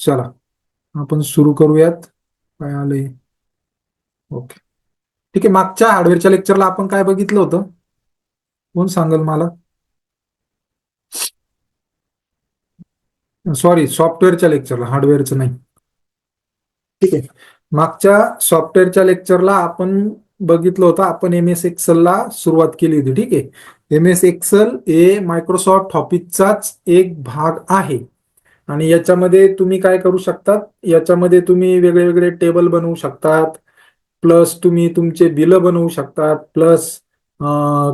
चला आपण सुरू करूयात. काय आलंय? ओके. ठीक आहे मागच्या हार्डवेअरच्या लेक्चरला आपण काय बघितलं होतं? कोण सांगल मला? सॉरी सॉफ्टवेअरच्या लेक्चरला हार्डवेअरचं नाही. ठीक आहे. मागच्या सॉफ्टवेअरच्या लेक्चरला आपण बघितलं होतं आपण एम एस एक्सलला सुरुवात केली होती. ठीक आहे. एम एस एक्सेल हे मायक्रोसॉफ्ट ऑफिसचाच एक भाग आहे. आणि याच्यामध्ये तुम्ही काय करू शकतात? याच्यामध्ये तुम्ही वेगळे वेगळे टेबल बनवू शकतात. प्लस तुम्ही तुमचे बिल बनवू शकतात. प्लस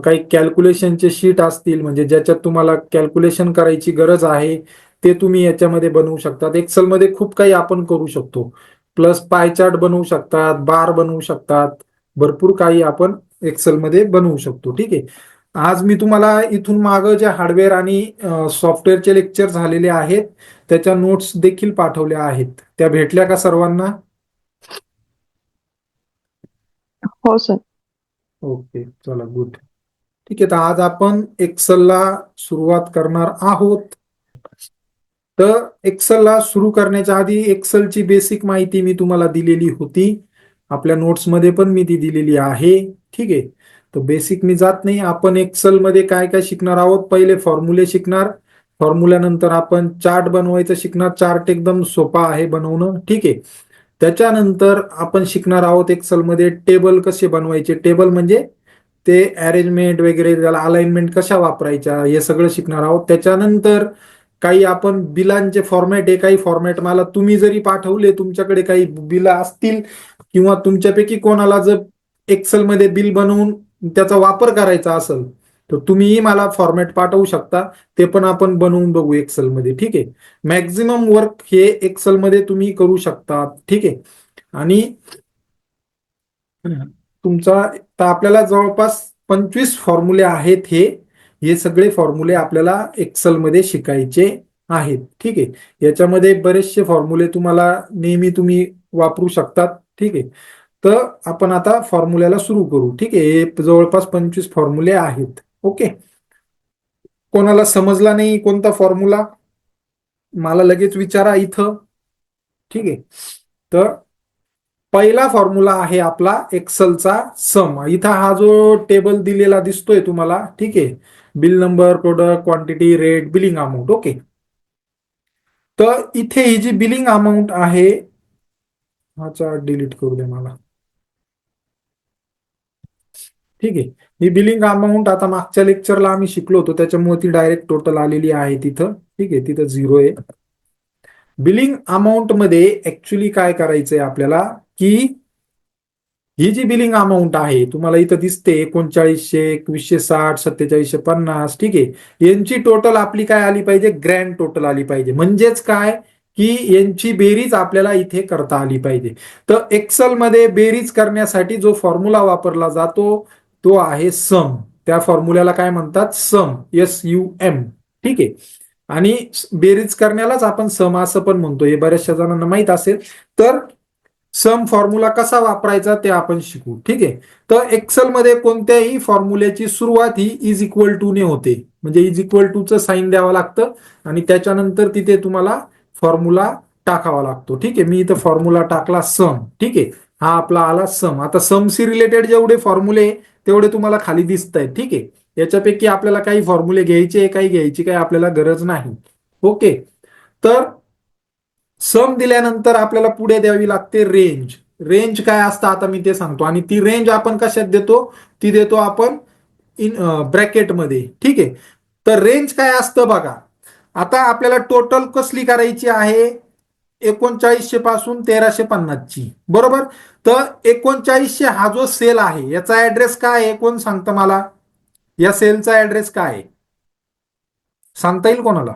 काही कॅल्क्युलेशनचे शीट असतील म्हणजे ज्याच्यात तुम्हाला कॅल्क्युलेशन करायची गरज आहे ते तुम्ही याच्यामध्ये बनवू शकतात. एक्सेलमध्ये खूप काही आपण करू शकतो. प्लस पाय चार्ट बनवू शकतात बार बनवू शकतात. भरपूर काही आपण एक्सेलमध्ये बनवू शकतो. ठीक आहे? आज मी तुम्हाला इथून मागं जे हार्डवेअर आणि सॉफ्टवेअरचे लेक्चर झालेले आहेत त्याच्या नोट्स देखील पाठवल्या आहेत. त्या भेटल्या का सर्वांना? हो सर ओके चला गुड ठीक आहे तर आज आपण एक्सेलला सुरुवात करणार आहोत. तर एक्सेलला सुरू करण्याच्या आधी एक्सेलची बेसिक माहिती मी तुम्हाला दिलेली होती. आपल्या नोट्समध्ये पण मी ती दिलेली आहे. ठीक आहे. तर बेसिक मी जात नाही. आपण एक्सेलमध्ये काय काय शिकणार आहोत? पहिले फॉर्म्युले शिकणार. फॉर्म्युल्यानंतर आपण चार्ट बनवायचं शिकणार. चार्ट एकदम सोपा आहे बनवणं. ठीक आहे. त्याच्यानंतर आपण शिकणार आहोत एक्सेलमध्ये टेबल कसे बनवायचे? टेबल म्हणजे ते अरेंजमेंट वगैरे त्याला अलाइनमेंट कशा वापरायच्या हे सगळं शिकणार आहोत. त्याच्यानंतर काही आपण बिलांचे फॉर्मॅट आहे काही फॉर्मॅट मला तुम्ही जरी पाठवले तुमच्याकडे काही बिलं असतील किंवा तुमच्यापैकी कोणाला जर एक्सेलमध्ये बिल बनवून त्याचा वापर करायचा असेल तर तुम्हीही मला फॉर्मॅट पाठवू शकता. ते पण आपण बनवून बघू एक्सेलमध्ये ठीक आहे? मॅक्झिमम वर्क हे एक्सेलमध्ये तुम्ही करू शकता ठीक आहे? आणि तुमचा तर आपल्याला जवळपास पंचवीस फॉर्म्युले आहेत हे. हे सगळे फॉर्म्युले आपल्याला एक्सेलमध्ये शिकायचे आहेत ठीक आहे? याच्यामध्ये बरेचसे फॉर्म्युले तुम्हाला नेहमी तुम्ही वापरू शकतात ठीक आहे? तर आपण आता फॉर्म्युल्याला सुरू करू. ठीक आहे? जवळपास पंचवीस फॉर्म्युले आहेत. ओके कोणाला समजला नाही कोणता फॉर्म्युला मला लगेच विचारा इथं. ठीक आहे? तर पहिला फॉर्म्युला आहे आपला एक्सलचा सम इथं हा जो टेबल दिलेला दिसतोय तुम्हाला ठीक आहे? Bill number product quantity rate billing amount okay तर इथे ही जी बिलिंग अमाऊंट आहे हा चार्ट डिलीट करू दे मला. ठीक आहे. ही बिलिंग अमाऊंट आता मागच्या लेक्चरला आम्ही शिकलो होतो. त्याच्यामुळे ती डायरेक्ट टोटल आलेली आहे तिथं. ठीक आहे. तिथं झिरो आहे. बिलिंग अमाऊंटमध्ये ऍक्च्युली काय करायचंय आपल्याला? की ही जी बिलिंग अमाऊंट आहे तुम्हाला इथं दिसते एकोणचाळीसशे एकवीसशे साठ सत्तेचाळीसशे पन्नास. ठीक आहे. यांची टोटल आपली काय आली पाहिजे? ग्रँड टोटल आली पाहिजे. म्हणजेच काय? की यांची बेरीज आपल्याला इथे करता आली पाहिजे. तर एक्सेलमध्ये बेरीज करण्यासाठी जो फॉर्म्युला वापरला जातो तो आहे सम. त्या फॉर्म्युल्याला काय म्हणतात? सम. एस यू एम ठीक आहे? आणि बेरीज करण्यालाच आपण सम असं पण म्हणतो. हे बऱ्याचशा जणांना माहीत असेल. तर सम फॉर्म्युला कसा वापरायचा ते आपण शिकू. ठीक आहे? तर एक्सेलमध्ये कोणत्याही फॉर्म्युल्याची सुरुवात ही इज इक्वल टू ने होते. म्हणजे इज इक्वल टूचं साईन द्यावं लागतं. आणि त्याच्यानंतर तिथे तुम्हाला फॉर्म्युला टाकावा लागतो. ठीक आहे? मी इथं फॉर्म्युला टाकला सम. ठीक आहे? हा आपला आला सम. आता समशी रिलेटेड जेवढे फॉर्म्युले तेवढे तुम्हाला खाली दिसत आहेत ठीक आहे? याच्यापैकी आपल्याला काही फॉर्म्युले घ्यायचे काही घ्यायची काही आपल्याला गरज नाही. ओके तर सम दिल्यानंतर आपल्याला पुढे द्यावी लागते रेंज रेंज काय असतं आता मी ते सांगतो. आणि ती रेंज आपण कशात देतो? ती देतो आपण इन ब्रॅकेटमध्ये ठीक आहे? तर रेंज काय असतं बघा. आता आपल्याला टोटल कसली करायची आहे? एकोणचाळीसशे पासून तेराशे पन्नासची. बरोबर? तर एकोणचाळीसशे हा जो सेल आहे याचा ऍड्रेस काय आहे? कोण सांगतं मला? या सेलचा ऍड्रेस काय आहे? सांगता येईल कोणाला?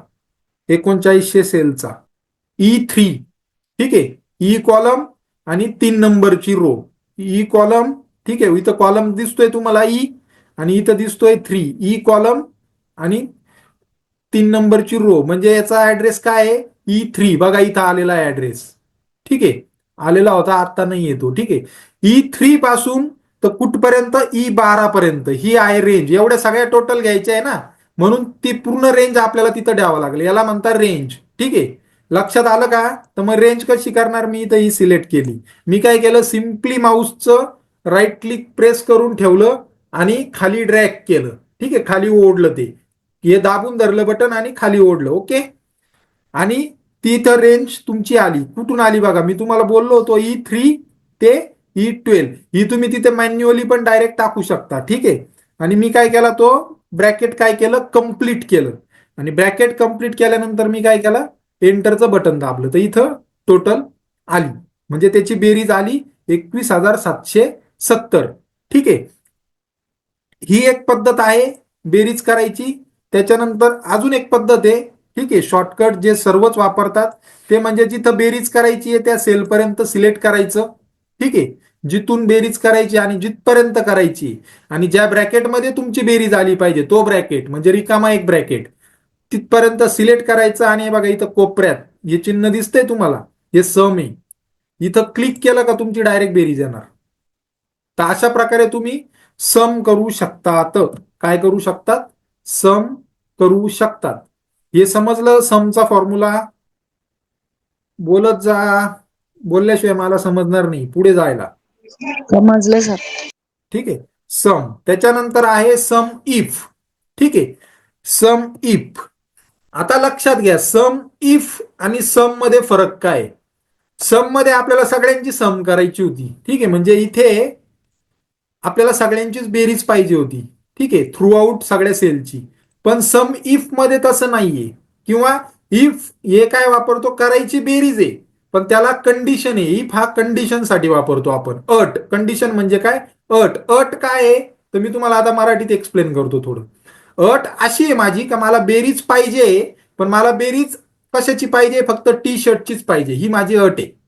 एकोणचाळीसशे सेलचा ई थ्री ठीक आहे? E ई कॉलम आणि तीन नंबरची रो ई कॉलम ठीक आहे? इथं कॉलम दिसतोय तुम्हाला ई आणि इथं दिसतोय थ्री ई कॉलम आणि तीन नंबरची रो म्हणजे याचा ऍड्रेस काय आहे? E ई थ्री बघा इथं आलेला आहे ऍड्रेस ठीक आहे? आलेला होता आता नाही येतो. ठीक आहे? E ई थ्री पासून तर कुठपर्यंत? ई बारा पर्यंत. ही आहे रेंज एवढ्या सगळ्या टोटल घ्यायच्या आहे ना? म्हणून ती पूर्ण रेंज आपल्याला तिथं द्यावं लागेल. याला म्हणतात रेंज ठीक आहे? लक्षात आलं का? तर मग रेंज कशी करणार? मी इथं ही सिलेक्ट केली. मी काय केलं? सिम्पली माऊसचं राईट क्लिक प्रेस करून ठेवलं आणि खाली ड्रॅग केलं. ठीक आहे? खाली ओढलं ते. हे दाबून धरलं बटन आणि खाली ओढलं. ओके? आणि ती तर रेंज तुमची आली. कुठून आली बघा? मी तुम्हाला बोललो होतो e ई थ्री ते ई ट्वेल्व ही तुम्ही तिथे मॅन्युअली पण डायरेक्ट टाकू शकता. ठीक आहे? आणि मी काय केला तो? ब्रॅकेट काय केलं? कंप्लीट केलं. आणि ब्रॅकेट कंप्लीट केल्यानंतर मी काय केलं? एंटरचं बटन दाबलं. तर इथं टोटल आली. म्हणजे त्याची बेरीज आली एकवीस हजार सातशे सत्तर. ठीक आहे? ही एक पद्धत आहे बेरीज करायची. त्याच्यानंतर अजून एक पद्धत आहे. ठीक आहे. शॉर्टकट जे सर्वच वापरतात ते म्हणजे जिथं बेरीज करायची आहे त्या सेलपर्यंत सिलेक्ट करायचं. ठीक आहे. जिथून बेरीज करायची आणि जिथपर्यंत करायची. आणि ज्या ब्रॅकेटमध्ये तुमची बेरीज आली पाहिजे तो ब्रॅकेट म्हणजे रिकामा एक ब्रॅकेट तिथपर्यंत सिलेक्ट करायचं आणि बघा इथं कोपऱ्यात हे चिन्ह दिसतंय तुम्हाला. हे सम आहे. इथं क्लिक केलं का तुमची डायरेक्ट बेरीज येणार. तर अशा प्रकारे तुम्ही सम करू शकतात. काय करू शकतात? सम करू शकतात. हे समजलं समचा फॉर्म्युला बोलत जा. बोलल्याशिवाय मला समजणार नाही. पुढे जायला. समजलं सर ठीक आहे. सम. त्याच्यानंतर आहे सम इफ ठीक आहे. सम इफ आता लक्षात घ्या सम इफ आणि सममध्ये फरक काय? सममध्ये आपल्याला सगळ्यांची सम करायची होती. ठीक आहे. म्हणजे इथे आपल्याला सगळ्यांचीच बेरीज पाहिजे होती. ठीक आहे. थ्रू आउट सगळ्या सेलची पण सम इफमध्ये तसं नाहीये. किंवा इफ हे काय वापरतो? करायची बेरीज आहे. पण त्याला कंडिशन आहे. इफ हा कंडिशनसाठी वापरतो आपण. अट. कंडिशन म्हणजे काय? अट. अट काय आहे? तर मी तुम्हाला आता मराठीत एक्सप्लेन करतो थोडं. अट अशी आहे माझी का मला बेरीज पाहिजे पण मला बेरीज कशाची पाहिजे फक्त टी शर्टचीच पाहिजे ही माझी अट आहे.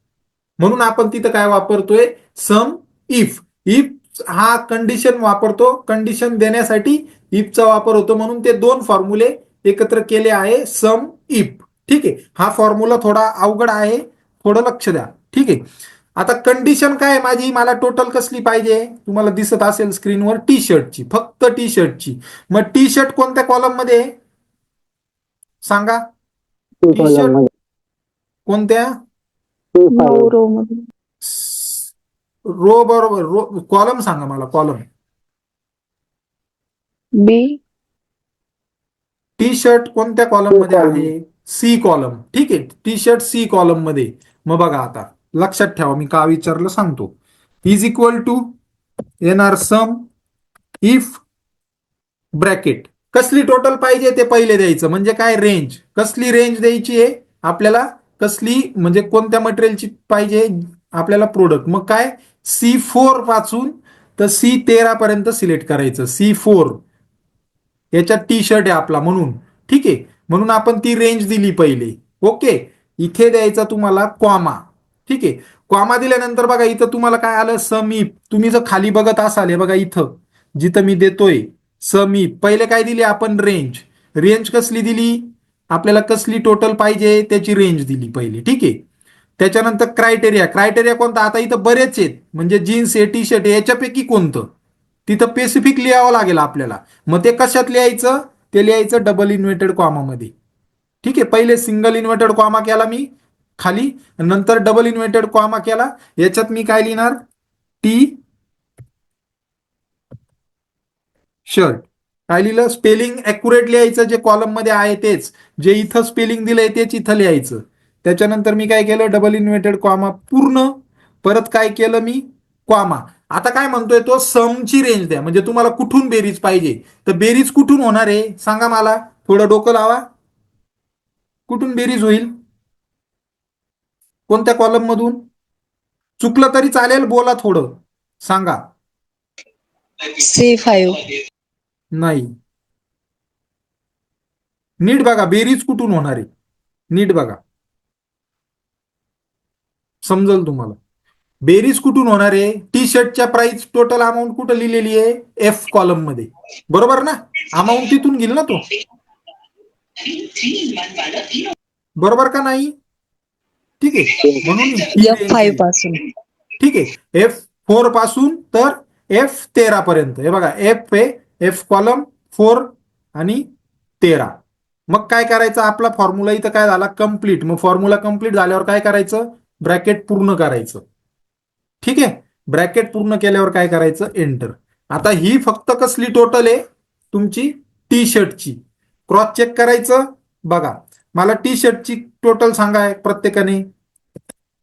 म्हणून आपण तिथं काय वापरतोय? सम इफ इफ हा कंडिशन वापरतो. कंडिशन देण्यासाठी इफचा वापर होतो म्हणून ते दोन फॉर्म्युले एकत्र केले आहे सम इफ ठीक आहे? हा फॉर्म्युला थोडा अवघड आहे. थोडं लक्ष द्या. ठीक आहे? आता कंडिशन काय आहे माझी? मला टोटल कसली पाहिजे? तुम्हाला दिसत असेल स्क्रीनवर टी शर्टची फक्त टी शर्टची मग टी शर्ट कोणत्या कॉलममध्ये? आहे? सांगा टी शर्ट कोणत्या? रो बरोबर रो कॉलम सांगा मला कॉलम. बी टी शर्ट कोणत्या कॉलममध्ये आहे? C column. ठीक आहे टी शर्ट सी कॉलममध्ये मग बघा आता लक्षात ठेवा मी का विचारलं सांगतो. इज इक्वल टू येणार सम इफ ब्रॅकेट कसली टोटल पाहिजे ते पहिले द्यायचं म्हणजे काय रेंज कसली रेंज द्यायची आहे? आपल्याला कसली म्हणजे कोणत्या मटेरियलची पाहिजे? आपल्याला प्रोडक्ट मग काय? सी फोरपासून तर सी तेरा पर्यंत सिलेक्ट करायचं. सी फोर याच्यात टी शर्ट आहे आपला म्हणून. ठीक आहे? म्हणून आपण ती रेंज दिली पहिले. ओके इथे द्यायचा तुम्हाला क्वामा ठीक आहे? क्वामा दिल्यानंतर बघा इथं तुम्हाला काय आलं? समीप. तुम्ही जर खाली बघत असाल हे बघा इथं. जिथं मी देतोय. समीप. पहिले काय दिली आपण रेंज रेंज कसली दिली? आपल्याला कसली टोटल पाहिजे? त्याची रेंज दिली पहिली. ठीक आहे? त्याच्यानंतर क्रायटेरिया क्रायटेरिया कोणता? आता इथं बरेच आहेत. म्हणजे जीन्स आहे टी शर्ट आहे याच्यापैकी कोणतं? तिथं पेसिफिक लिहावं लागेल आपल्याला. मग ते कशात लिहायचं? ते लिहायचं डबल इन्व्हर्टेड कॉमामध्ये ठीक आहे? पहिले सिंगल इन्व्हर्टेड कॉमा केला मी खाली नंतर डबल इन्व्हर्टेड कॉमा केला. याच्यात मी काय लिहिणार? टी शर्ट काय लिहिलं? स्पेलिंग अॅक्युरेट लिहायचं जे कॉलममध्ये आहे तेच. जे इथं स्पेलिंग दिलंय तेच इथं लिहायचं. त्याच्यानंतर मी काय केलं? डबल इन्व्हर्टेड कॉमा पूर्ण. परत काय केलं मी? कॉमा आता काय म्हणतोय तो? समची रेंज द्या. म्हणजे तुम्हाला कुठून बेरीज पाहिजे? तर बेरीज कुठून होणार आहे? सांगा मला. थोडं डोकं लावा. कुठून बेरीज होईल? कोणत्या कॉलम मधून? चुकलं तरी चालेल बोला थोडं. सांगा. सी फाईव्ह नाही. नीट बघा बेरीज कुठून होणार आहे? नीट बघा. समजल तुम्हाला. बेरीज कुठून होणार आहे? टी शर्टच्या प्राइस टोटल अमाऊंट कुठं लिहिलेली आहे? एफ कॉलममध्ये. बरोबर ना? अमाऊंट तिथून घेईल ना तो? बरोबर का नाही? ठीक आहे. म्हणून. पासून. ठीक आहे. एफ फोरपासून तर एफ तेरा पर्यंत. हे बघा एफ आहे एफ कॉलम फोर आणि तेरा. मग काय करायचं? आपला फॉर्म्युला इथं काय झाला? कंप्लीट मग फॉर्म्युला कंप्लीट झाल्यावर काय करायचं? ब्रॅकेट पूर्ण करायचं. ठीक आहे? ब्रॅकेट पूर्ण केल्यावर काय करायचं? एंटर आता ही फक्त कसली टोटल आहे? तुमची टी शर्टची क्रॉस चेक करायचं? बघा. मला टी शर्टची टोटल सांगा प्रत्येकाने.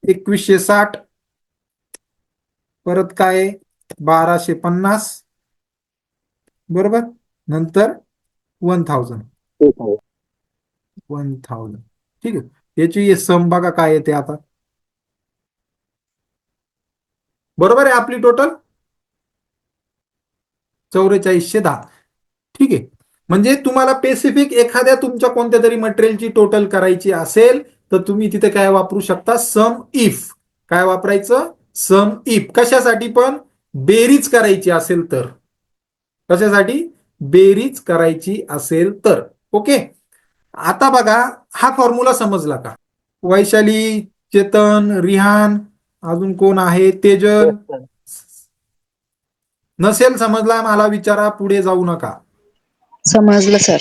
एकवीसशे साठ. परत काय? बाराशे पन्नास. बरोबर? नंतर वन थाउजंड. One thousand. ठीक आहे? याची सम बघा काय येते आता. बरोबर आहे आपली टोटल चौवेचाळीसशे दहा. ठीक आहे. म्हणजे तुम्हाला स्पेसिफिक एखाद्या तुमच्या कोणत्या तरी मटेरियलची टोटल करायची असेल तर तुम्ही तिथे काय वापरू शकता? सम इफ काय वापरायचं? सम इफ कशासाठी पण? बेरीज करायची असेल तर. कशासाठी? बेरीज करायची असेल तर. ओके? आता बघा हा फॉर्म्युला समजला का? वैशाली चेतन रिहान अजून कोण आहे? तेजल नसेल समजला मला विचारा पुढे जाऊ नका. समजलं सर.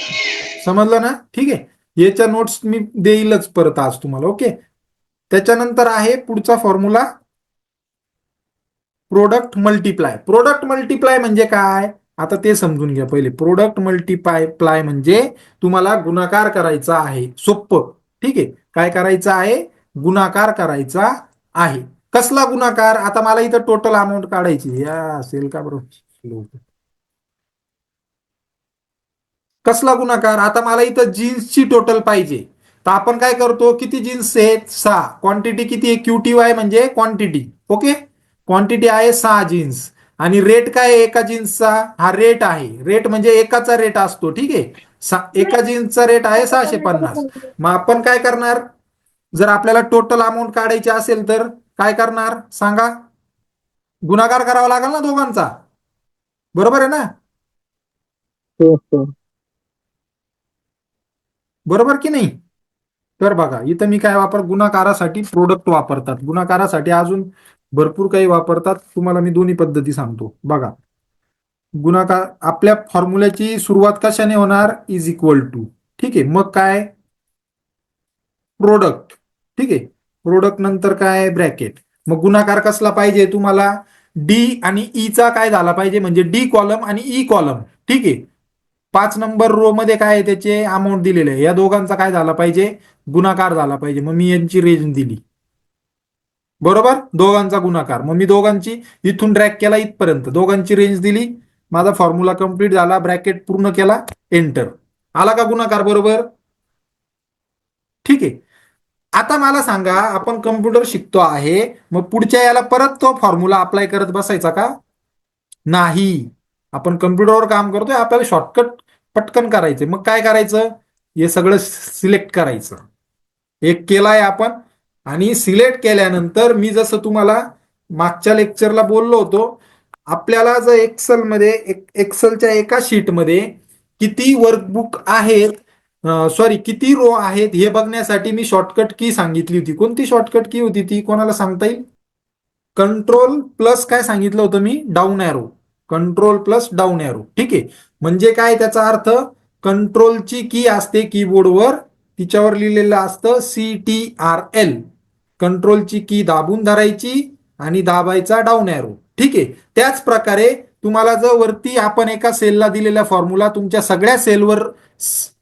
समजलं ना? ठीक आहे. याच्या नोट्स मी देईलच परत आज तुम्हाला ओके त्याच्यानंतर आहे पुढचा formula product multiply product multiply म्हणजे काय? आता ते समजून घ्या पहिले. प्रोडक्ट मल्टिप्लाय प्लाय म्हणजे तुम्हाला गुणाकार करायचा आहे. सोपं ठीक आहे. काय करायचं आहे? गुणाकार करायचा आहे. कसला गुणाकार? आता मला इथं टोटल अमाऊंट काढायची या असेल का बरोबर कसला गुणाकार? आता मला इथं जीन्सची टोटल पाहिजे. तर आपण काय करतो? किती जीन्स आहेत? सहा. क्वांटिटी किती आहे? क्यूटी वाय म्हणजे क्वांटिटी ओके क्वांटिटी आहे सहा जीन्स. आणि रेट काय आहे एका जीन्सचा? हा रेट आहे. रेट म्हणजे एकाचा रेट असतो. ठीक आहे? एका जीन्सचा रेट आहे सहाशे पन्नास. मग आपण काय करणार? जर आपल्याला टोटल अमाऊंट काढायची असेल तर? काय करणार? सांगा. गुणाकार करावा लागेल ना दोघांचा. बरोबर आहे ना? बरोबर की नाही? तर बघा इथं मी काय वापर गुणाकारासाठी प्रोडक्ट वापरतात. गुणाकारासाठी अजून भरपूर काही वापरतात. तुम्हाला मी दोन्ही पद्धती सांगतो. बघा. गुणाकार आपल्या फॉर्म्युल्याची सुरुवात कशाने होणार? इज इक्वल टू ठीक आहे. मग काय? प्रोडक्ट ठीक आहे. प्रोडक्ट नंतर काय ब्रॅकेट मग गुणाकार कसला पाहिजे तुम्हाला? डी आणि ई चा काय झाला पाहिजे? म्हणजे डी कॉलम आणि e ई कॉलम ठीक आहे? पाच नंबर रो मध्ये काय आहे त्याचे? अमाऊंट दिलेले आहे. या दोघांचा काय झाला पाहिजे? गुणाकार झाला पाहिजे. मग मी यांची रेंज दिली. बरोबर? दोघांचा गुणाकार. मग मी दोघांची इथून ड्रॅक केला इथपर्यंत. दोघांची रेंज दिली. माझा फॉर्म्युला कंप्लीट झाला. ब्रॅकेट पूर्ण केला. एंटर आला का गुणाकार? बरोबर? ठीक आहे. आता मला सांगा आपण कम्प्युटर शिकतो आहे मग पुढच्या याला परत तो फॉर्म्युला अप्लाय करत बसायचा का? नाही. आपण कम्प्युटरवर काम करतोय आपल्याला शॉर्टकट पटकन करायचे. मग काय करायचं? हे सगळं सिलेक्ट करायचं. एक केलाय आपण आणि सिलेक्ट केल्यानंतर मी जसं तुम्हाला मागच्या लेक्चरला बोललो होतो आपल्याला जर एक्सेलमध्ये एक्सेलच्या एका शीटमध्ये किती वर्कबुक आहेत सॉरी किती रो आहेत हे बघण्यासाठी मी शॉर्टकट की सांगितली होती. कोणती शॉर्टकट की होती ती? कोणाला सांगता येईल? कंट्रोल प्लस काय सांगितलं होतं मी? Down arrow control plus down arrow ठीक आहे? म्हणजे काय त्याचा अर्थ? कंट्रोलची की असते कीबोर्डवर तिच्यावर लिहिलेलं असतं सी टी आर एल कंट्रोलची की दाबून धरायची आणि दाबायचा डाऊन एरो ठीक आहे? त्याच प्रकारे तुम्हाला जर वरती आपण एका सेलला दिलेला फॉर्म्युला तुमच्या सगळ्या सेलवर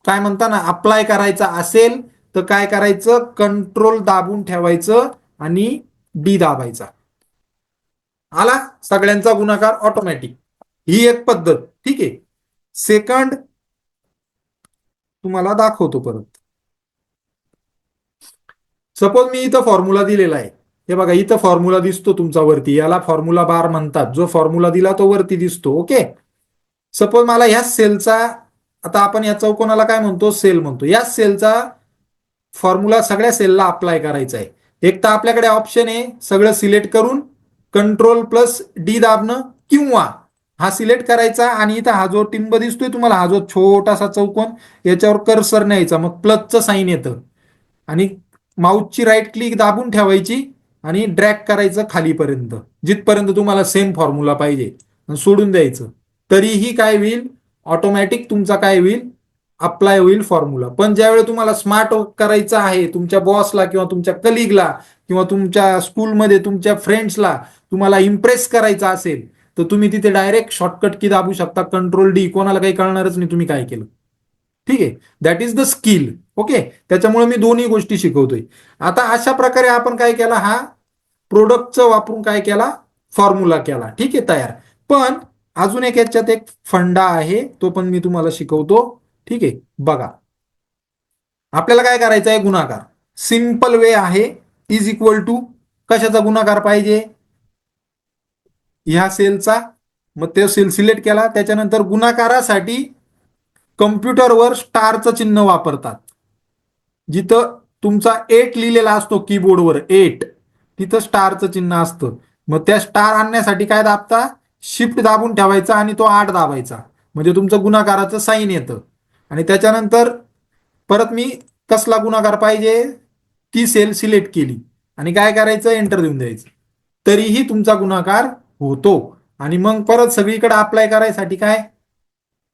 काय म्हणताना अप्लाय करायचा असेल तर काय करायचं? कंट्रोल दाबून ठेवायचं आणि डी दाबायचा. आला? सगळ्यांचा गुणाकार ऑटोमॅटिक ही एक पद्धत. ठीक आहे? सेकंड तुम्हाला दाखवतो परत. सपोज मी इथं फॉर्म्युला दिलेला आहे. हे बघा इथं फॉर्म्युला दिसतो तुमचा वरती. याला फॉर्म्युला बार म्हणतात. जो फॉर्म्युला दिला तो वरती दिसतो. ओके सपोज मला ह्या सेलचा आता आपण या चौकोनाला काय म्हणतो? सेल म्हणतो. या सेलचा फॉर्म्युला सगळ्या सेलला अप्लाय करायचा आहे. एक तर आपल्याकडे ऑप्शन आहे सगळं सिलेक्ट करून कंट्रोल प्लस डी दाबणं किंवा हा सिलेक्ट करायचा आणि इथं हा जो टिंब दिसतोय तुम्हाला हा जो छोटासा चौकोन याच्यावर कर्सर न्यायचा. मग प्लसचं साईन येतं. आणि माऊसची राईट क्लिक दाबून ठेवायची आणि ड्रॅग करायचं खालीपर्यंत. जिथपर्यंत तुम्हाला सेम फॉर्म्युला पाहिजे. सोडून द्यायचं. तरीही काय होईल? ऑटोमॅटिक तुमचा काय होईल? अप्लाय होईल फॉर्म्युला पण ज्यावेळी तुम्हाला स्मार्ट वर्क करायचं आहे तुमच्या बॉसला किंवा तुमच्या कलिगला किंवा तुमच्या स्कूलमध्ये तुमच्या फ्रेंड्सला तुम्हाला इम्प्रेस करायचं असेल तर तुम्ही तिथे डायरेक्ट शॉर्टकट की दाबू शकता. कंट्रोल डी कोणाला काही कळणारच नाही तुम्ही काय केलं. ठीक आहे? That is the skill okay त्याच्यामुळे मी दोन्ही गोष्टी शिकवतोय. आता अशा प्रकारे आपण काय केला हा? प्रोडक्टचं वापरून काय केला? फॉर्म्युला केला. ठीक आहे? तयार. पण अजून एक याच्यात एक फंडा आहे तो पण मी तुम्हाला शिकवतो. ठीक आहे बघा. आपल्याला काय करायचं आहे? गुणाकार. सिंपल वे आहे. इज इक्वल टू कशाचा गुणाकार पाहिजे? ह्या सेलचा मग ते सेल सिलेक्ट केला. त्याच्यानंतर गुणाकारासाठी कम्प्युटरवर स्टारचं चिन्ह वापरतात. जिथं तुमचा एट लिहिलेला असतो कीबोर्डवर एट तिथं स्टारचं चिन्ह असतं. मग त्या स्टार आणण्यासाठी काय दाबता? शिफ्ट दाबून ठेवायचा आणि तो आठ दाबायचा. म्हणजे तुमचं गुणाकाराचं साईन येतं. आणि त्याच्यानंतर परत मी कसला गुणाकार पाहिजे? ती सेल सिलेक्ट केली. आणि काय करायचं? एंटर देऊन द्यायचं. तरीही तुमचा गुणाकार होतो. आणि मग परत सगळीकडे अप्लाय करायसाठी काय?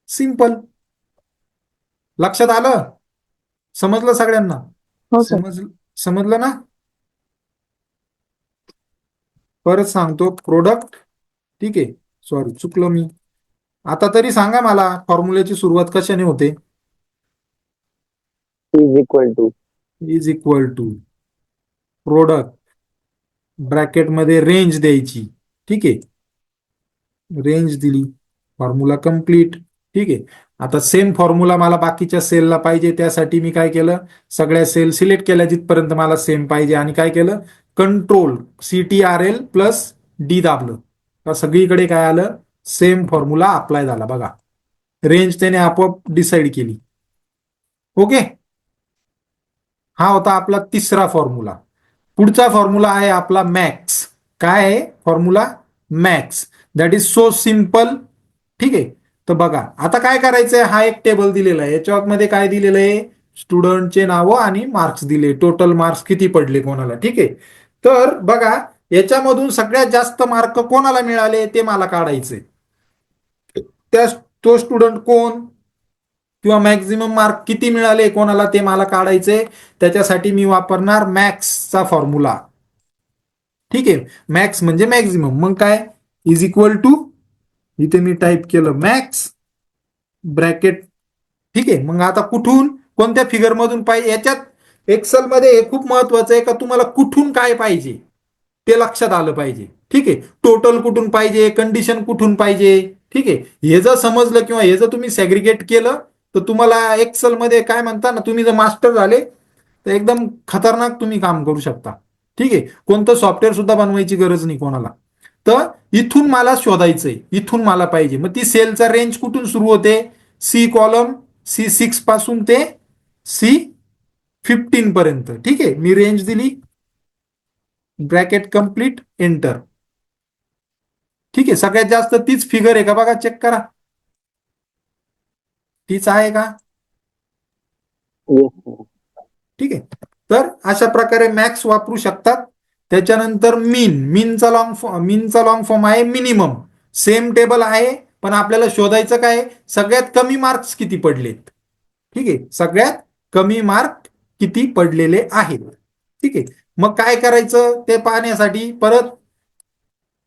सिंपल लक्षात आलं? समजलं सगळ्यांना? हो समज समजलं ना? परत सांगतो. प्रोडक्ट ठीक आहे. सॉरी चुकलो मी. आता तरी सांगा मला फॉर्म्युल्याची सुरुवात कशाने होते? Is equal to. Is equal to product ब्रॅकेटमध्ये range द्यायची. ठीक आहे? रेंज दिली. फॉर्म्युला कंप्लीट ठीक आहे? आता सेम फॉर्म्युला मला बाकीच्या सेलला पाहिजे त्यासाठी मी काय केलं? सगळ्या सेल सिलेक्ट केल्या जिथपर्यंत मला सेम पाहिजे. आणि काय केलं? Control C T R L plus D दाबलं. का सगळीकडे काय आलं? सेम फॉर्म्युला अप्लाय झाला. बघा. रेंज त्याने आपोआप डिसाईड केली. ओके हा होता आपला तिसरा फॉर्म्युला पुढचा फॉर्म्युला आहे आपला मॅक्स काय आहे? Formula max that is so simple ठीक आहे? तर बघा. आता काय करायचंय? हा एक टेबल दिलेला आहे. याच्या मध्ये काय दिलेलं आहे? स्टुडंटचे नावं आणि मार्क्स दिले. टोटल मार्क्स किती पडले कोणाला? ठीक आहे? तर बघा. याच्यामधून सगळ्यात जास्त मार्क कोणाला मिळाले ते मला काढायचे त्या तो स्टुडंट कोण? किंवा मॅक्झिमम मार्क किती मिळाले कोणाला ते मला काढायचे त्याच्यासाठी मी वापरणार मॅक्सचा फॉर्म्युला ठीक आहे? मॅक्स म्हणजे मॅक्झिमम मग काय? इज इक्वल टू इथे मी टाईप केलं मॅक्स ब्रॅकेट ठीक आहे? मग आता कुठून? कोणत्या फिगरमधून पाहिजे? याच्यात एक्सेल मध्ये हे खूप महत्वाचं आहे का? तुम्हाला कुठून काय पाहिजे? ते लक्षात आलं पाहिजे. ठीक आहे? टोटल कुठून पाहिजे? कंडिशन कुठून पाहिजे? ठीक आहे? हे जर समजलं किंवा हे जर तुम्ही सॅग्रिगेट केलं तर तुम्हाला एक्सेल मध्ये काय म्हणता ना तुम्ही जर मास्टर झाले तर एकदम खतरनाक तुम्ही काम करू शकता. ठीक आहे? कोणतं सॉफ्टवेअर सुद्धा बनवायची गरज नाही कोणाला. तर इथून मला शोधायचंय. इथून मला पाहिजे. मग ती सेलचा रेंज कुठून सुरू होते? सी कॉलम सी सिक्सपासून ते सी फिफ्टीन पर्यंत. ठीक आहे? मी रेंज दिली. Bracket complete enter. ठीक आहे सगळ्यात जास्त तीच फिगर आहे का बघा चेक करा. तीच आहे का? ठीक आहे. तर अशा प्रकारे मॅक्स वापरू शकतात. त्याच्यानंतर मीन मीनचा लॉंग मीनचा लॉंग फॉर्म आहे मिनिमम सेम टेबल आहे पण आपल्याला शोधायचं काय? सगळ्यात कमी मार्क्स किती पडलेत? ठीक आहे सगळ्यात कमी मार्क किती पडलेले आहेत? ठीक आहे मग काय करायचं? ते पाहण्यासाठी परत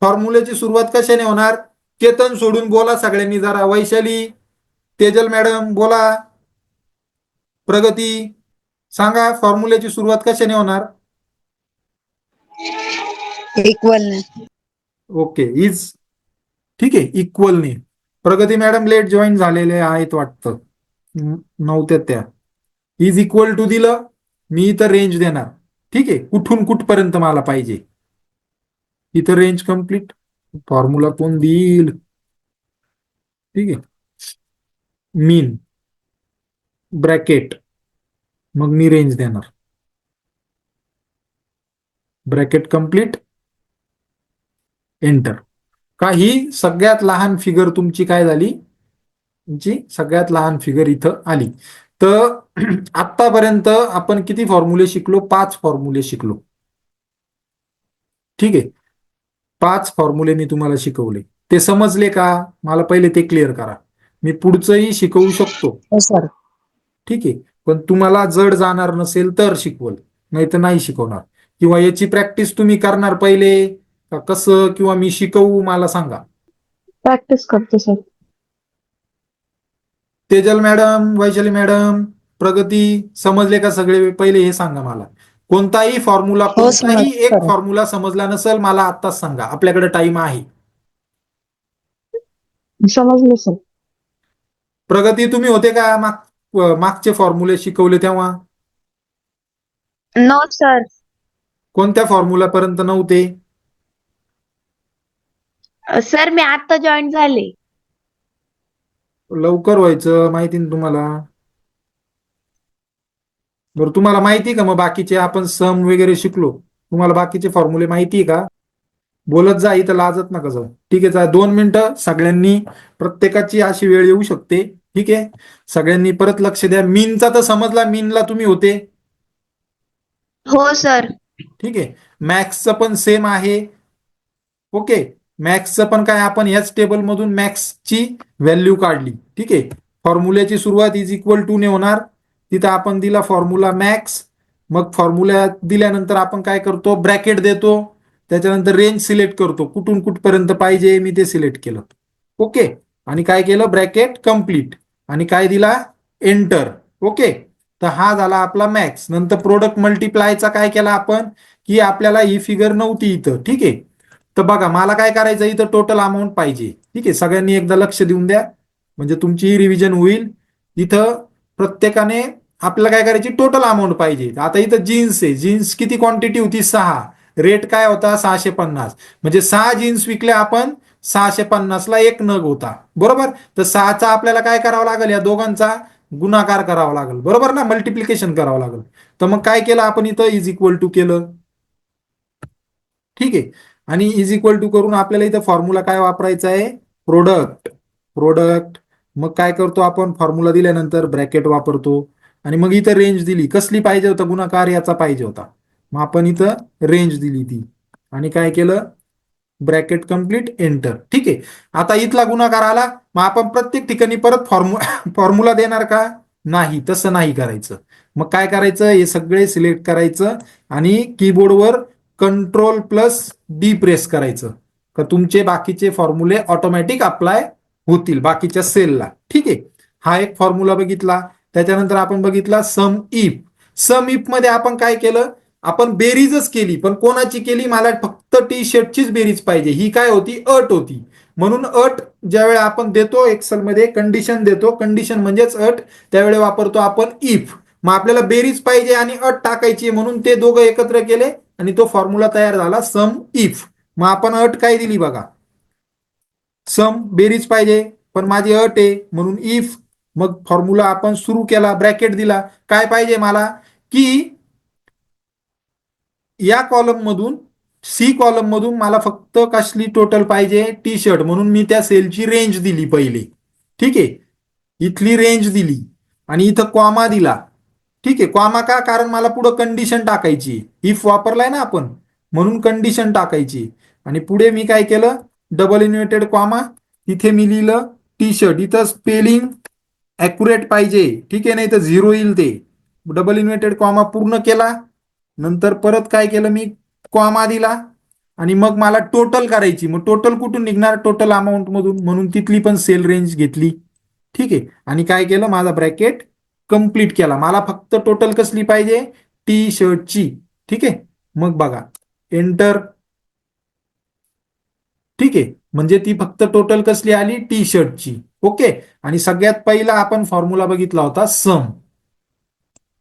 फॉर्म्युल्याची सुरुवात कशाने होणार? केतन सोडून बोला सगळ्यांनी जरा. वैशाली तेजल मॅडम बोला. प्रगती सांगा फॉर्म्युल्याची सुरुवात कशाने होणार? इक्वल ओके इज ठीक आहे इक्वलने प्रगती मॅडम लेट जॉईन झालेले आहेत वाटतं. नव्हत्या त्या. इज इक्वल टू दिलं मी इथं रेंज देणार. ठीक आहे कुठून कुठपर्यंत मला पाहिजे? इथं रेंज कंप्लीट फॉर्म्युला कोण देईल? ठीक आहे. मीन ब्रॅकेट मग मी रेंज देणार. ब्रॅकेट कंप्लीट एंटर का ही सगळ्यात लहान फिगर तुमची काय झाली? तुमची सगळ्यात लहान फिगर इथं आली. तर आतापर्यंत आपण किती फॉर्म्युले शिकलो? पाच फॉर्म्युले शिकलो. ठीक आहे? पाच फॉर्म्युले मी तुम्हाला शिकवले. ते समजले का? मला पहिले ते क्लिअर करा. मी पुढचंही शिकवू शकतो. हो सर ठीक आहे? पण तुम्हाला जड जाणार नसेल तर शिकवल. नाही तर नाही शिकवणार. किंवा याची प्रॅक्टिस तुम्ही करणार पहिले? का कसं? किंवा मी शिकवू? मला सांगा. प्रॅक्टिस करतो sir Tejal madam Vaishali madam Pragati समजले का सगळे? पहिले हे सांगा मला. कोणताही फॉर्म्युला हो, कोणताही एक सर. फॉर्म्युला समजला नसेल मला आत्ताच सांगा. आपल्याकडे टाइम आहे. समजलं सर. प्रगती तुम्ही होते का माग मागचे फॉर्म्युले शिकवले तेव्हा? नो सर कोणत्या फॉर्म्युला पर्यंत नव्हते? सर मी आता जॉईन झाले. लवकर व्हायचं माहिती ना तुम्हाला. बरं तुम्हाला माहिती का मग बाकीचे आपण सम वगैरे शिकलो? तुम्हाला बाकीचे फॉर्म्युले माहिती का? बोलत जा इथं लाजत नका जाऊ. ठीक आहे दोन मिनिटं सगळ्यांनी प्रत्येकाची अशी वेळ येऊ शकते. ठीक आहे? सगळ्यांनी परत लक्ष द्या. मीनचा तर समजला मीनला तुम्ही होते. हो सर. ठीक आहे? मॅक्सचं पण सेम आहे. ओके? मॅक्सचं पण काय आपण याच टेबलमधून मॅक्सची व्हॅल्यू काढली. ठीक आहे? फॉर्म्युल्याची सुरुवात इज इक्वल टू ने होणार. तिथं आपण दिला फॉर्म्युला मॅक्स मग फॉर्म्युला दिल्यानंतर आपण काय करतो? ब्रॅकेट देतो. त्याच्यानंतर रेंज सिलेक्ट करतो. कुठून कुठपर्यंत पाहिजे मी ते सिलेक्ट केलं. ओके? आणि काय केलं? ब्रॅकेट कंप्लीट आणि काय दिला? Enter okay? तर हा झाला आपला मॅक्स नंतर प्रोडक्ट मल्टिप्लायचा काय केला आपण? की आपल्याला ही फिगर नव्हती इथं. ठीक आहे? तर बघा मला काय करायचं? इथं टोटल अमाऊंट पाहिजे. ठीक आहे? सगळ्यांनी एकदा लक्ष देऊन द्या. म्हणजे तुमची रिव्हिजन होईल. इथं प्रत्येकाने आपल्याला काय करायची? टोटल अमाऊंट पाहिजे. आता इथं जीन्स आहे. जीन्स किती क्वांटिटी होती? सहा. रेट काय होता? सहाशे पन्नास. म्हणजे सहा जीन्स विकल्या आपण सहाशे पन्नासला एक नग होता. बरोबर? तर सहाचा आपल्याला काय करावं लागेल? या दोघांचा गुणाकार करावा लागेल. बरोबर ना? मल्टिप्लिकेशन करावं लागेल. तर मग काय केलं आपण इथं? इज इक्वल टू केलं. ठीक आहे. आणि इज इक्वल टू करून आपल्याला इथं फॉर्म्युला काय वापरायचा आहे? प्रोडक्ट प्रोडक्ट मग काय करतो आपण? फॉर्म्युला दिल्यानंतर ब्रॅकेट वापरतो. आणि मग इथं रेंज दिली. कसली पाहिजे होता? गुणाकार याचा पाहिजे होता. मग आपण इथं रेंज दिली ती. आणि काय केलं? ब्रॅकेट कंप्लीट एंटर ठीक आहे. आता इथला गुणाकार आला. मग आपण प्रत्येक ठिकाणी परत फॉर्म्यु फॉर्म्युला देणार का? नाही. तसं नाही करायचं. मग काय करायचं? हे सगळे सिलेक्ट करायचं. आणि कीबोर्डवर कंट्रोल प्लस डी प्रेस करायचं. का तुमचे बाकीचे फॉर्म्युले ऑटोमॅटिक अप्लाय होतील. बाकीच्या सेलला ठीक आहे. हा एक फॉर्म्युला बघितला. त्याच्यानंतर आपण बघितला सम इफ सम इफमध्ये आपण काय केलं? आपण बेरीजच केली पण कोणाची केली? मला फक्त टी शर्टचीच बेरीज पाहिजे. ही काय होती? अट होती. म्हणून अट ज्यावेळेला आपण देतो एक्सेल मध्ये कंडिशन देतो. कंडिशन म्हणजेच अट. त्यावेळी वापरतो आपण इफ मग आपल्याला बेरीज पाहिजे आणि अट टाकायची म्हणून ते दोघं एकत्र केले आणि तो फॉर्म्युला तयार झाला सम इफ मग आपण अट काय दिली बघा? सम बेरीज पाहिजे पण माझी अट आहे. म्हणून इफ मग फॉर्म्युला आपण सुरू केला ब्रॅकेट दिला. काय पाहिजे मला? की या कॉलम मधून सी कॉलम मधून मला फक्त कसली टोटल पाहिजे? टी शर्ट म्हणून मी त्या सेलची रेंज दिली पहिली. ठीक आहे? इथली रेंज दिली. आणि इथं कॉमा दिला. ठीक आहे? कॉमा का? कारण मला पुढं कंडिशन टाकायची इफ वापरलाय ना आपण म्हणून कंडिशन टाकायची आणि पुढे मी काय केलं? डबल इन्व्हर्टेड कॉमा तिथे मी लिहिलं टी शर्ट इथं स्पेलिंग ॲक्युरेट पाहिजे. ठीक आहे नाही तर झिरो येईल ते. डबल इन्व्हर्टेड कॉमा पूर्ण केला. नंतर परत काय केलं मी? कॉमा दिला. आणि मग मला टोटल करायची. मग टोटल कुठून निघणार? टोटल अमाऊंट मधून. म्हणून तिथली पण सेल रेंज घेतली. ठीक आहे. आणि काय केलं? माझा ब्रॅकेट कंप्लीट केला. मला फक्त टोटल कसली पाहिजे? टी शर्टची ठीक आहे? मग बघा. एंटर ठीक आहे. म्हणजे ती फक्त टोटल कसली आली? टी शर्टची ओके. आणि सगळ्यात पहिला आपण फॉर्म्युला बघितला होता सम.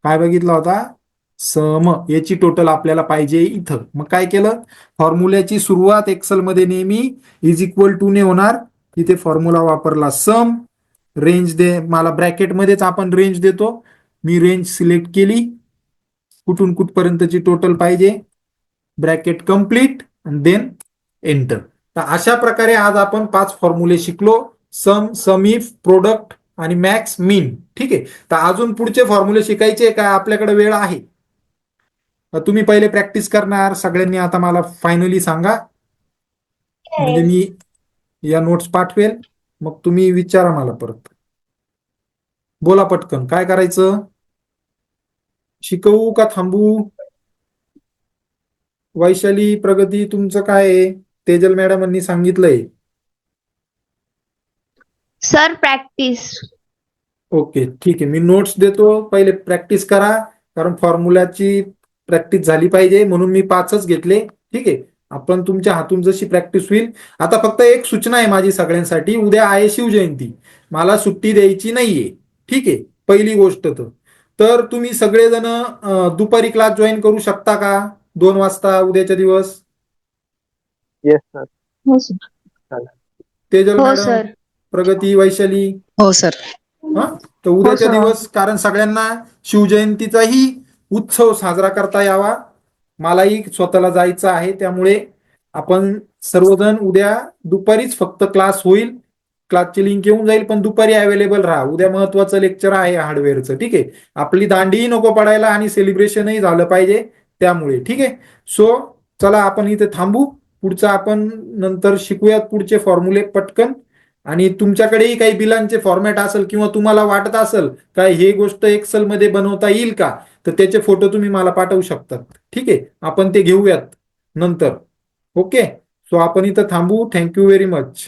काय बघितला होता? सम. याची टोटल आपल्याला पाहिजे इथं. मग काय केलं? फॉर्म्युल्याची सुरुवात एक्सेल मध्ये नेहमी इज इक्वल टू ने होणार. इथे फॉर्म्युला वापरला सम. रेंज दे मला ब्रॅकेटमध्येच आपण रेंज देतो. मी रेंज सिलेक्ट केली. कुठून कुठपर्यंतची टोटल पाहिजे? ब्रॅकेट कंप्लीट देन एंटर तर अशा प्रकारे आज आपण पाच फॉर्म्युले शिकलो. सम समीफ प्रोडक्ट आणि मॅक्स मीन. ठीक आहे? तर अजून पुढचे फॉर्म्युले शिकायचे काय आपल्याकडे वेळ आहे. तुम्ही पहिले प्रॅक्टिस करणार. सगळ्यांनी आता मला फायनली सांगा. म्हणजे मी या नोट्स पाठवेल. मग तुम्ही विचारा मला परत. बोला पटकन. काय करायचं? शिकवू का थांबू? वैशाली प्रगती तुमचं काय आहे? तेजल मॅडमांनी सांगितलंय. Sir practice. ओके ठीक आहे. मी नोट्स देतो. पहिले प्रॅक्टिस करा कारण फॉर्म्युलाची प्रॅक्टिस झाली पाहिजे म्हणून मी पाचच घेतले. ठीक आहे? आपण तुमच्या हातून जशी प्रॅक्टिस होईल. आता फक्त एक सूचना आहे माझी सगळ्यांसाठी. उद्या आहे शिवजयंती. मला सुट्टी द्यायची नाहीये. ठीक आहे? पहिली गोष्ट तर. तर तुम्ही सगळेजण दुपारी क्लास जॉईन करू शकता का? दोन वाजता उद्याच्या दिवस? येस सर हो सर तेजल हो मॅडम. सर प्रगती वैशाली. हो सर. हा? तर उद्याच्या हो. दिवस कारण सगळ्यांना शिवजयंतीचाही उत्सव साजरा करता यावा. मलाही स्वतःला जायचं आहे त्यामुळे आपण सर्वजण उद्या दुपारीच फक्त क्लास होईल. क्लासची लिंक येऊन जाईल पण दुपारी अवेलेबल राहा. उद्या महत्वाचं लेक्चर आहे हार्डवेअरचं ठीक आहे? आपली दांडीही नको पडायला आणि सेलिब्रेशनही झालं पाहिजे त्यामुळे ठीक आहे? सो चला आपण इथे थांबू. पुढचं आपण नंतर शिकूयात पुढचे फॉर्म्युले पटकन. आणि तुमच्याकडेही काही बिलांचे फॉर्मॅट असेल किंवा तुम्हाला वाटत असेल काय हे गोष्ट एक्सेल मध्ये बनवता येईल का? तर त्याचे फोटो तुम्ही मला पाठवू शकतात ठीक आहे? आपण ते घेऊयात नंतर. ओके सो आपण इथं थांबू. Thank you very much